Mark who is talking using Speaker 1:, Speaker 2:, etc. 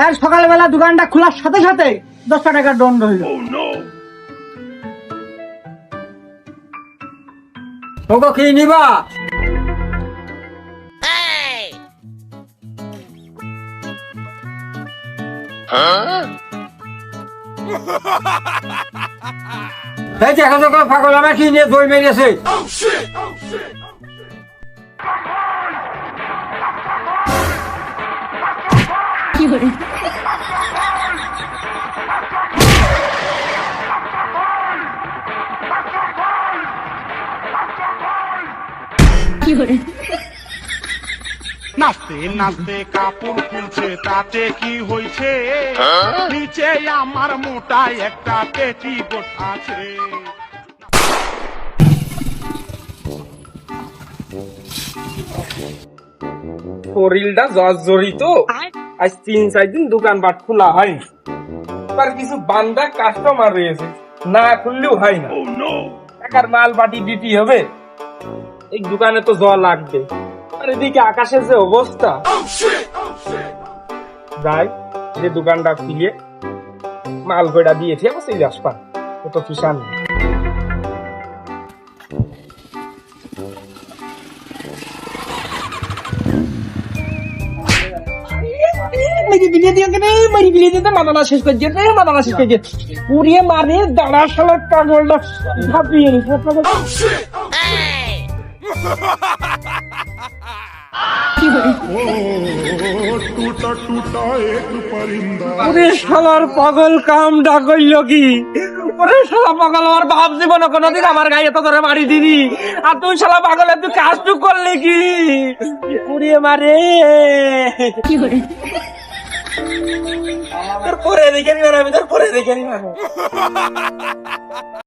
Speaker 1: এর সকালবেলা দোকানটা খোলার সাথে সাথে দশটা টাকার দণ্ড হইল।
Speaker 2: তোকে কি নিবা? এই দেখো তো পাগল আমার কি নিয়ে দই মেরেছে।
Speaker 3: নাচতে নাচতে কাপড় খুলছে তাতে কি হয়েছে? নিচে আমার মোটা একটা পেটি আছে।
Speaker 4: শরীরটা জর্জরিত? আজ তিন চার দিন দোকানপাট খোলা হয় এবার কিছু বান্দা কাস্টমার রয়েছে না খুললেও হয় না। টাকার মাল বাটি দিতে হবে এই দোকানে তো জল লাগবে। আর এদিকে আকাশের যে অবস্থা যাই যে দোকানটা খুলিয়ে মাল কইটা দিয়েছি আমার সেই আসপান ও তো বিলিয়ে কেন? বিলিয়ে দিতে মাদানা শেষ করে মাদানা শেষ করে উড়িয়ে মারে দাঁড়া oh, শালার পাগলটা ভাবিয়ে নি ওরে পাগল কাম ডাকইল কি? ওরে শালা পাগল আমার বাপ জীবনে কোনোদিন আমার গায়ে তো ধরে মারি দিবি আর তুই শালা পাগল তুই কাজটুক করলি কি? পুড়িয়ে মারে। কি করে তোর পরে দেখে নিবেন আমি তোর পরে দেখে নিবার